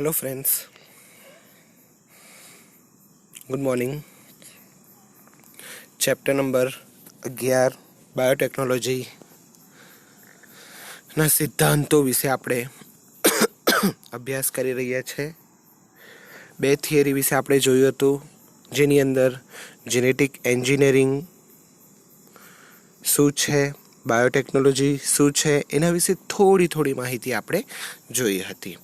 Hello friends good morning chapter number અગિયાર biotechnology ના સિદ્ધાંતો વિશે આપણે અભ્યાસ કરી રહ્યા છે. બે થિયરી વિશે આપણે જોયું હતું, જેની અંદર જેનેટિક એન્જિનિયરિંગ શું છે બાયોટેકનોલોજી શું છે એના વિશે થોડી થોડી માહિતી આપણે જોઈ હતી.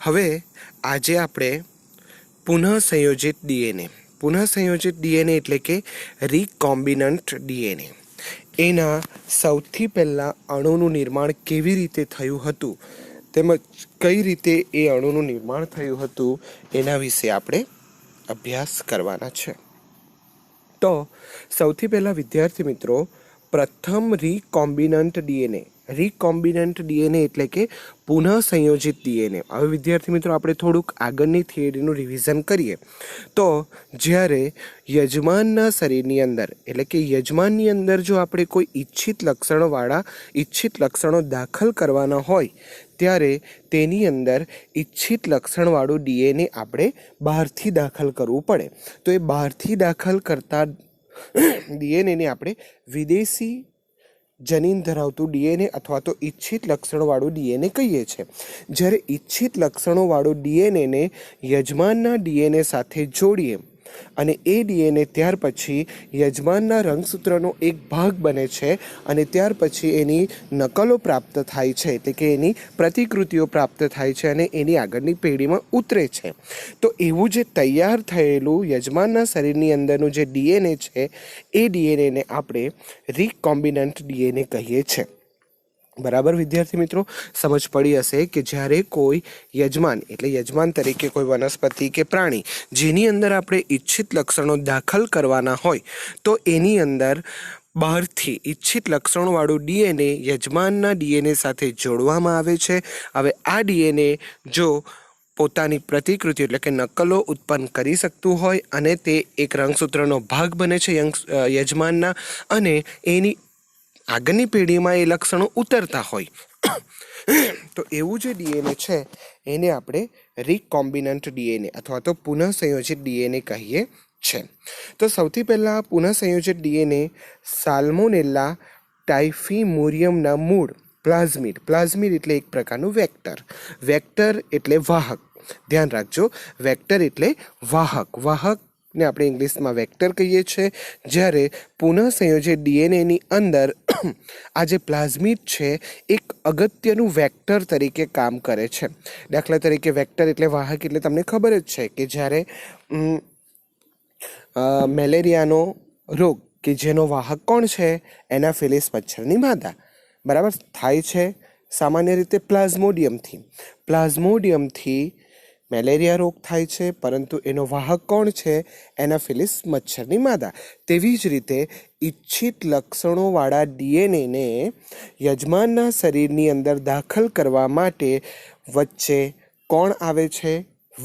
હવે આજે આપણે પુનઃ સંયોજિત ડીએનએ. પુનઃ સંયોજિત ડીએનએ એટલે કે રિકોમ્બિનન્ટ ડીએનએ. એના સૌથી પહેલાં અણુનું નિર્માણ કેવી રીતે થયું હતું, તેમજ કઈ રીતે એ અણુનું નિર્માણ થયું હતું, એના વિશે આપણે અભ્યાસ કરવાના છે. તો સૌથી પહેલાં વિદ્યાર્થી મિત્રો પ્રથમ રીકોમ્બિનન્ટ ડીએનએ. રીકોમ્બિનન્ટ ડીએનએ એટલે કે પુનઃ સંયોજિત ડીએનએ. હવે વિદ્યાર્થી મિત્રો, આપણે થોડુંક આગળની થિયરીનું રિવિઝન કરીએ. તો, જ્યારે યજમાનના શરીરની અંદર, એટલે કે યજમાનની અંદર જો આપણે કોઈ ઈચ્છિત લક્ષણોવાળા, ઈચ્છિત લક્ષણો દાખલ કરવાના હોય, ત્યારે તેની અંદર ઈચ્છિત લક્ષણવાળું ડીએનએ આપણે બહારથી દાખલ કરવું પડે. તો એ બહારથી દાખલ કરતા ડીએનએને આપણે વિદેશી જનીન ધરાવતું ડીએનએ અથવા તો ઈચ્છિત લક્ષણોવાળું ડીએનએ કહીએ છીએ જ્યારે ઈચ્છિત લક્ષણોવાળું ડીએનએને યજમાનના ડીએનએ સાથે જોડીએ અને એ ડીએનએ ત્યાર પછી યજમાનના રંગસૂત્રનો એક ભાગ બને છે અને ત્યાર પછી એની નકલો પ્રાપ્ત થાય છે. એટલે કે એની પ્રતિકૃતિઓ પ્રાપ્ત થાય છે અને એની આગળની પેઢીમાં ઉતરે છે. તો એવું જે તૈયાર થયેલું યજમાનના શરીરની અંદરનું જે ડીએનએ છે, એ ડીએનએને આપણે રિકોમ્બિનન્ટ ડીએનએ કહીએ છીએ બરાબર, વિદ્યાર્થી મિત્રો? સમજ પડી હશે કે જ્યારે કોઈ યજમાન, એટલે યજમાન તરીકે કોઈ વનસ્પતિ કે પ્રાણી, જેની અંદર આપણે ઈચ્છિત લક્ષણો દાખલ કરવાના હોય, તો એની અંદર બહારથી ઈચ્છિત લક્ષણોવાળું ડીએનએ યજમાનના ડીએનએ સાથે જોડવામાં આવે છે. હવે આ ડીએનએ જો પોતાની પ્રતિકૃતિ, એટલે કે નકલો ઉત્પન્ન કરી શકતું હોય અને તે એક રંગસૂત્રનો ભાગ બને છે યજમાનના, અને એની આગળની પેઢીમાં એ લક્ષણો ઉતરતા હોય. તો એવું જે ડીએનએ છે, એને આપણે રિકોમ્બિનન્ટ ડીએનએ અથવા તો પુનઃસંયોજિત ડીએનએ કહીએ છે. તો સૌથી પહેલાં પુનઃસંયોજિત ડીએનએ સાલ્મોનેલા ટાઇફીમોરિયમના મૂળ, પ્લાઝમિડ. પ્લાઝમિડ એટલે એક પ્રકારનું વેક્ટર. વેક્ટર એટલે વાહક. ધ્યાન રાખજો, વેક્ટર એટલે વાહક. વાહક ને આપણે ઇંગ્લિશમાં વેક્ટર કહીએ છીએ, જ્યારે પુનઃ સંયોજે ડીએનએની અંદર આ જે પ્લાઝમિડ છે, એક અગત્યનું વેક્ટર તરીકે કામ કરે છે. દાખલા તરીકે વેક્ટર એટલે વાહક એટલે તમને ખબર જ છે કે જ્યારે મેલેરિયાનો રોગ કે જેનો વાહક કોણ છે, એનાફિલિસ મચ્છરની માદા. બરાબર? થાય છે સામાન્ય રીતે પ્લાઝ્મોડિયમથી. પ્લાઝ્મોડિયમથી મેલેરિયા રોગ થાય છે, પરંતુ એનો વાહક કોણ છે? એનાફિલિસ મચ્છરની માદા. તેવી જ રીતે ઈચ્છિત લક્ષણોવાળા ડીએનએને યજમાનના શરીરની અંદર દાખલ કરવા માટે વચ્ચે કોણ આવે છે?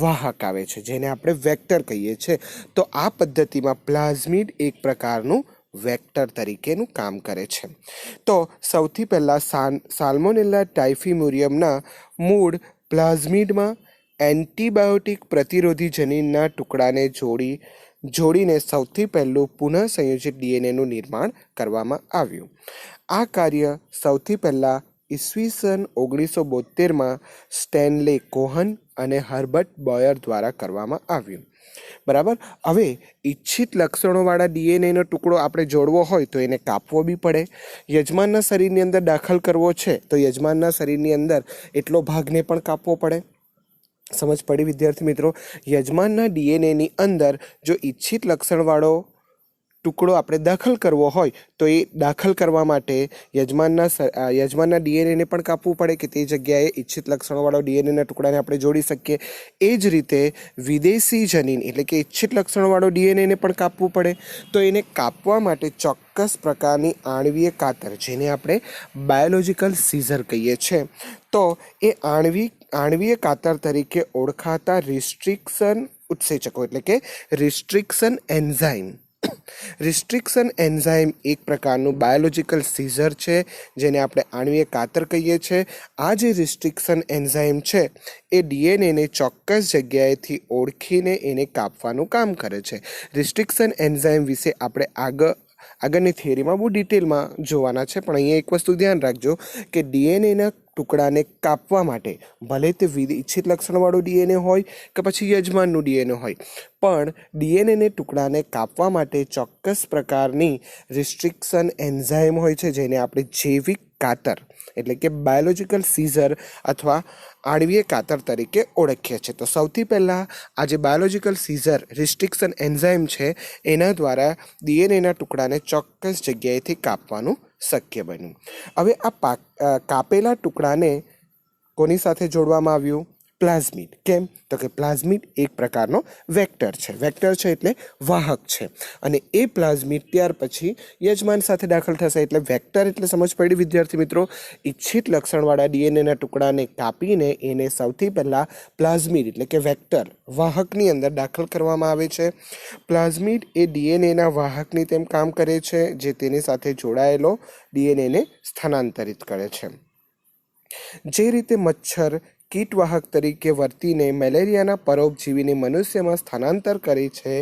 વાહક આવે છે, જેને આપણે વેક્ટર કહીએ છીએ તો આ પદ્ધતિમાં પ્લાઝમિડ એક પ્રકારનું વેક્ટર તરીકેનું કામ કરે છે. તો સૌથી પહેલાં સાન, સાલ્મોનેલા ટાઇફીમ્યુરિયમના મૂળ પ્લાઝમિડમાં એન્ટીબાયોટિક પ્રતિરોધી જનીનના ટુકડાને જોડી, જોડીને સૌથી પહેલું પુનઃ સંયોજિત ડીએનએનું નિર્માણ કરવામાં આવ્યું. આ કાર્ય સૌથી પહેલાં ઈસવીસન ઓગણીસો બોતેરમાં સ્ટેનલે કોહન અને હર્બર્ટ બોયર દ્વારા કરવામાં આવ્યું. બરાબર? હવે ઈચ્છિત લક્ષણોવાળા ડીએનએનો ટુકડો આપણે જોડવો હોય તો એને કાપવો બી પડે. યજમાનના શરીરની અંદર દાખલ કરવો છે તો યજમાનના શરીરની અંદર એટલો ભાગને પણ કાપવો પડે. સમજ પડી, વિદ્યાર્થી મિત્રો. યજમાનના ડીએનએની અંદર જો ઈચ્છિત લક્ષણવાળો ટુકડો આપણે દાખલ કરવો હોય, તો એ દાખલ કરવા માટે યજમાનના યજમાનના ડીએનએને પણ કાપવું પડે કે તે જગ્યાએ ઈચ્છિત લક્ષણોવાળો ડીએનએના ટુકડાને આપણે જોડી શકીએ. એ જ રીતે વિદેશી જનીન, એટલે કે ઈચ્છિત લક્ષણોવાળો ડીએનએને પણ કાપવું પડે. તો એને કાપવા માટે ચોક્કસ પ્રકારની આણવીય કાતર, જેને આપણે બાયોલોજિકલ સીઝર કહીએ છીએ. તો એ આણવી આણવીય કાતર તરીકે ઓળખાતા રિસ્ટ્રિક્શન ઉત્સેચકો એટલે કે રિસ્ટ્રિક્શન એન્ઝાઇમ રિસ્ટ્રિક્શન એન્ઝાઇમ એક પ્રકારનું બાયોલોજિકલ સીઝર છે, જેને આપણે આણવીય કાતર કહીએ છીએ. આ જે રિસ્ટ્રિક્શન એન્ઝાઇમ છે, એ ડીએનએને ચોક્કસ જગ્યાએથી ઓળખીને એને કાપવાનું કામ કરે છે. રિસ્ટ્રિક્શન એન્ઝાઇમ વિશે આપણે આગળ આગળની થિયરીમાં બહુ ડિટેલમાં જોવાના છે, પણ અહીંયા એક વસ્તુ ધ્યાન રાખજો કે ડીએનએના ટુકડાને કાપવા માટે. ભલે તે ઇચ્છિત લક્ષણવાળું ડીએનએ હોય કે પછી યજમાનનું ડીએનએ હોય. પણ ડીએનએને ટુકડાને કાપવા માટે ચોક્કસ પ્રકારની રિસ્ટ્રિક્શન એન્ઝાઇમ હોય છે જેને આપણે જૈવિક કાતર એટલે કે બાયોલોજિકલ સીઝર અથવા આણવીય કાતર તરીકે ઓળખીએ છીએ. તો સૌથી પહેલાં આ જે બાયોલોજિકલ સીઝર રિસ્ટ્રિક્શન એન્ઝાઇમ છે, એના દ્વારા ડીએનએના ટુકડાને ચોક્કસ જગ્યાએથી કાપવાનું શક્ય બન્યું. હવે આ પાક કાપેલા ટુકડાને કોની સાથે જોડવામાં આવ્યું? પ્લાઝમિડ. કેમ? તો કે પ્લાઝમિડ એક પ્રકારનો વેક્ટર છે. વેક્ટર છે એટલે વાહક છે. અને એ પ્લાઝમિડ ત્યાર પછી યજમાન સાથે દાખલ થશે એટલે વેક્ટર એટલે સમજ પડી, વિદ્યાર્થી મિત્રો. ઈચ્છિત લક્ષણવાળા ડીએનએના ટુકડાને કાપીને એને સૌથી પહેલાં પ્લાઝમિડ એટલે કે વેક્ટર વાહકની અંદર દાખલ કરવામાં આવે છે. પ્લાઝમિડ એ ડીએનએના વાહકની તેમ કામ કરે છે, જે તેની સાથે જોડાયેલો ડીએનએને સ્થાનાંતરિત કરે છે. જે રીતે મચ્છર કીટવાહક તરીકે વર્તીને મેલેરિયાના પરોપજીવીને મનુષ્યમાં સ્થાનાંતર કરે છે,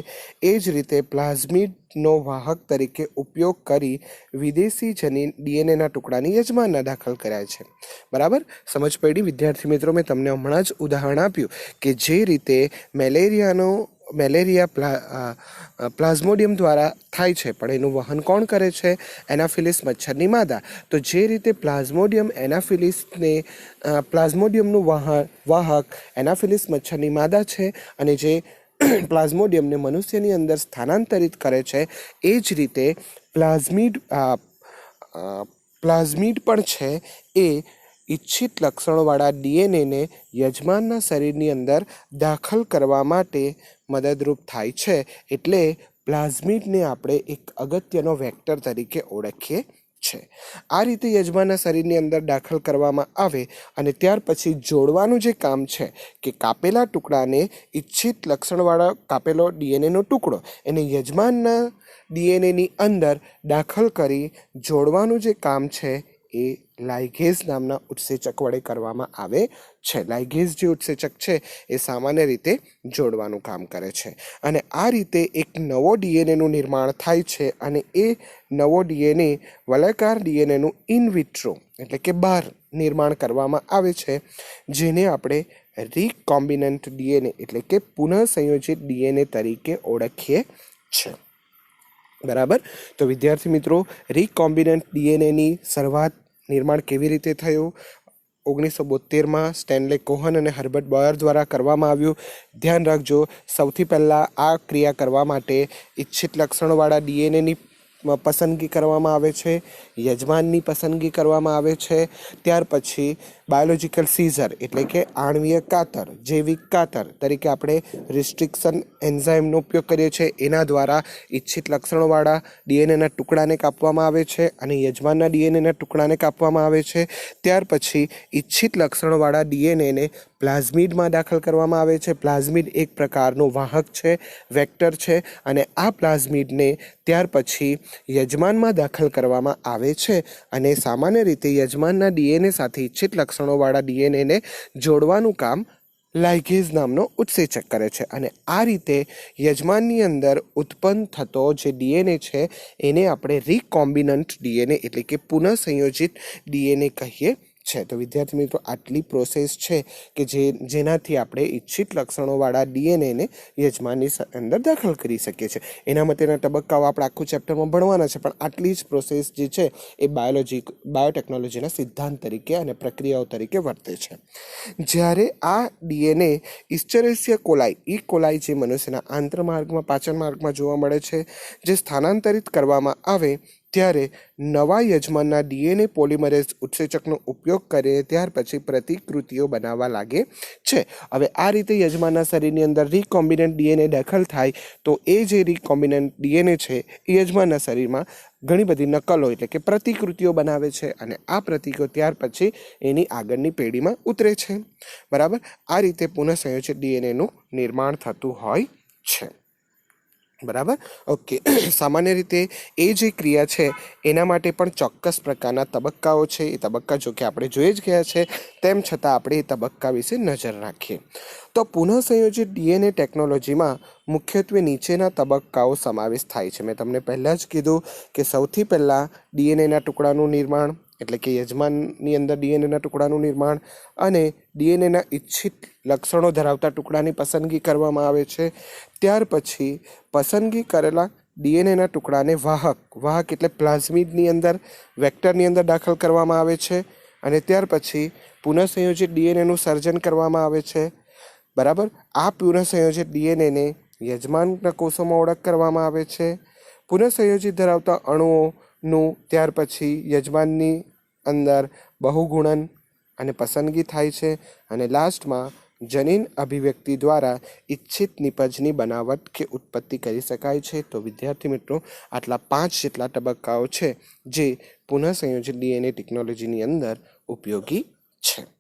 એ જ રીતે પ્લાઝમિડનો વાહક તરીકે ઉપયોગ કરી વિદેશી જનીન ડીએનએના ટુકડાની યજમાનના દાખલ કર્યા છે. બરાબર? સમજ પડી? વિદ્યાર્થી મિત્રો, મેં તમને હમણાં જ ઉદાહરણ આપ્યું કે જે રીતે મેલેરિયાનો મેલેરિયા પ્લા પ્લાઝ્મોડિયમ દ્વારા થાય છે, પણ એનું વહન કોણ કરે છે? એનાફિલિસ મચ્છરની માદા. તો જે રીતે પ્લાઝ્મોડિયમ એનાફિલિસને પ્લાઝ્મોડિયમનું વાહ વાહક એનાફિલિસ મચ્છરની માદા છે અને જે પ્લાઝ્મોડિયમને મનુષ્યની અંદર સ્થાનાંતરિત કરે છે, એ જ રીતે પ્લાઝમિડ પ્લાઝમિડ પણ છે, એ ઈચ્છિત લક્ષણોવાળા ડીએનએને યજમાનના શરીરની અંદર દાખલ કરવા માટે મદદરૂપ થાય છે એટલે પ્લાઝમિડને આપણે એક અગત્યનો વેક્ટર તરીકે ઓળખીએ છે. આ રીતે યજમાનના શરીરની અંદર દાખલ કરવામાં આવે અને ત્યાર પછી જોડવાનું જે કામ છે કે કાપેલા ટુકડાને ઈચ્છિત લક્ષણવાળા કાપેલો ડીએનએનો ટુકડો એને યજમાનના ડીએનએની અંદર દાખલ કરી જોડવાનું જે કામ છે એ લાઇગેઝ નામના ઉત્સેચક વડે કરવામાં આવે છે. લાઇગેઝ જે ઉત્સેચક છે, એ સામાન્ય રીતે જોડવાનું કામ કરે છે. અને આ રીતે એક નવો ડીએનએનું નિર્માણ થાય છે અને એ નવો ડીએનએ વલયકાર ડીએનએનું ઇન વિટ્રો એટલે કે બહાર નિર્માણ કરવામાં આવે છે, જેને આપણે રિકોમ્બિનન્ટ ડીએનએ એટલે કે પુનઃસંયોજિત ડીએનએ તરીકે ઓળખીએ છે. બરાબર? તો વિદ્યાર્થી મિત્રો, રિકોમ્બિનન્ટ ડીએનએની શરૂઆત નિર્માણ કેવી રીતે થયું? ઓગણીસો બોતેરમાં સ્ટેનલે કોહન અને હર્બર્ટ બોયર દ્વારા કરવામાં આવ્યું. ધ્યાન રાખજો, સૌથી પહેલાં આ ક્રિયા કરવા માટે ઈચ્છિત લક્ષણોવાળા ડીએનએની પસંદગી કરવામાં આવે છે. યજમાનની પસંદગી કરવામાં આવે છે. ત્યાર પછી બાયોલોજિકલ સીઝર એટલે કે આણવીય કાતર, જૈવિક કાતર તરીકે આપણે રિસ્ટ્રિક્શન એન્ઝાઇમનો ઉપયોગ કરીએ છીએ. એના દ્વારા ઈચ્છિત લક્ષણોવાળા ડીએનએના ટુકડાને કાપવામાં આવે છે અને યજમાનના ડીએનએના ટુકડાને કાપવામાં આવે છે. ત્યાર પછી ઈચ્છિત લક્ષણોવાળા ડીએનએને પ્લાઝમિડમાં દાખલ કરવામાં આવે છે. પ્લાઝમિડ એક પ્રકારનું વાહક છે, વેક્ટર છે અને આ પ્લાઝમિડને ત્યાર પછી યજમાનમાં દાખલ કરવામાં આવે છે અને સામાન્ય રીતે યજમાનના ડીએનએ સાથે ઈચ્છિત લક્ષણોવાળા ડીએનએને જોડવાનું કામ લાઇગેઝ નામનો ઉત્સેચક કરે છે. અને આ રીતે યજમાનની અંદર ઉત્પન્ન થતો જે ડીએનએ છે, એને આપણે રિકોમ્બિનન્ટ ડીએનએ એટલે કે પુનઃસંયોજિત ડીએનએ કહીએ છે. તો વિદ્યાર્થી મિત્રો, આટલી પ્રોસેસ છે કે જે, જેનાથી આપણે ઈચ્છિત લક્ષણોવાળા ડીએનએને યજમાનની અંદર દાખલ કરી શકીએ છીએ. એના માટેના તબક્કાઓ આપણે આખું ચેપ્ટરમાં ભણવાના છે. પણ આટલી જ પ્રોસેસ જે છે, એ બાયોલોજી બાયોટેકનોલોજીના સિદ્ધાંત તરીકે અને પ્રક્રિયાઓ તરીકે વર્તે છે. જ્યારે આ DNA Escherichia coli E coli જે મનુષ્યના આંતરમાર્ગમાં પાચન માર્ગમાં જોવા મળે છે, જે સ્થાનાંતરિત કરવામાં આવે ત્યારે નવા યજમાનના ડીએનએ પોલિમરેઝ ઉત્સેચકનો ઉપયોગ કરે ત્યાર પછી પ્રતિકૃતિઓ બનાવવા લાગે છે. હવે આ રીતે યજમાનના શરીરની અંદર રીકોમ્બિનન્ટ ડીએનએ દાખલ થાય તો એ જે રીકોમ્બિનન્ટ ડીએનએ છે એ યજમાનના શરીરમાં ઘણી બધી નકલો એટલે કે પ્રતિકૃતિઓ બનાવે છે અને આ પ્રતિકો ત્યાર પછી એની આગળની પેઢીમાં ઉતરે છે. બરાબર? આ રીતે પુનઃસંયોજિત ડીએનએનું નિર્માણ થતું હોય છે. બરાબર? ઓકે. સામાન્ય રીતે એ જે ક્રિયા છે, એના માટે પણ ચોક્કસ પ્રકારના તબક્કાઓ છે. એ તબક્કા જો કે આપણે જોઈ જ ગયા છે, તેમ છતાં આપણે એ તબક્કા વિશે નજર રાખીએ તો પુનઃસંયોજિત ડીએનએ ટેકનોલોજીમાં મુખ્યત્વે નીચેના તબક્કાઓ સમાવેશ થાય છે. મેં તમને પહેલાં જ કીધું કે સૌથી પહેલાં ડીએનએના ટુકડાનું નિર્માણ એટલે કે યજમાનની અંદર ડીએનએના ટુકડાનું નિર્માણ અને ડીએનએના ઈચ્છિત લક્ષણો ધરાવતા ટુકડાની પસંદગી કરવામાં આવે છે. ત્યાર પછી પસંદગી કરેલા ડીએનએના ટુકડાને વાહક વાહક એટલે પ્લાઝમિડની અંદર, વેક્ટરની અંદર દાખલ કરવામાં આવે છે અને ત્યાર પછી પુનઃસંયોજિત ડીએનએનું સર્જન કરવામાં આવે છે. બરાબર? આ પુનઃસંયોજિત ડીએનએને યજમાનના કોષોમાં ઓળખ કરવામાં આવે છે. પુનઃસંયોજિત ધરાવતા અણુઓનું ત્યાર પછી યજમાનની અંદર બહુગુણન અને પસંદગી થાય છે અને લાસ્ટમાં જનીન અભિવ્યક્તિ દ્વારા ઈચ્છિત નિપજની બનાવટ કે ઉત્પત્તિ કરી શકાય છે. તો વિદ્યાર્થી મિત્રો, આટલા પાંચ જેટલા તબક્કાઓ છે જે પુનઃસંયોજિત ડીએનએ ટેકનોલોજીની અંદર ઉપયોગી છે.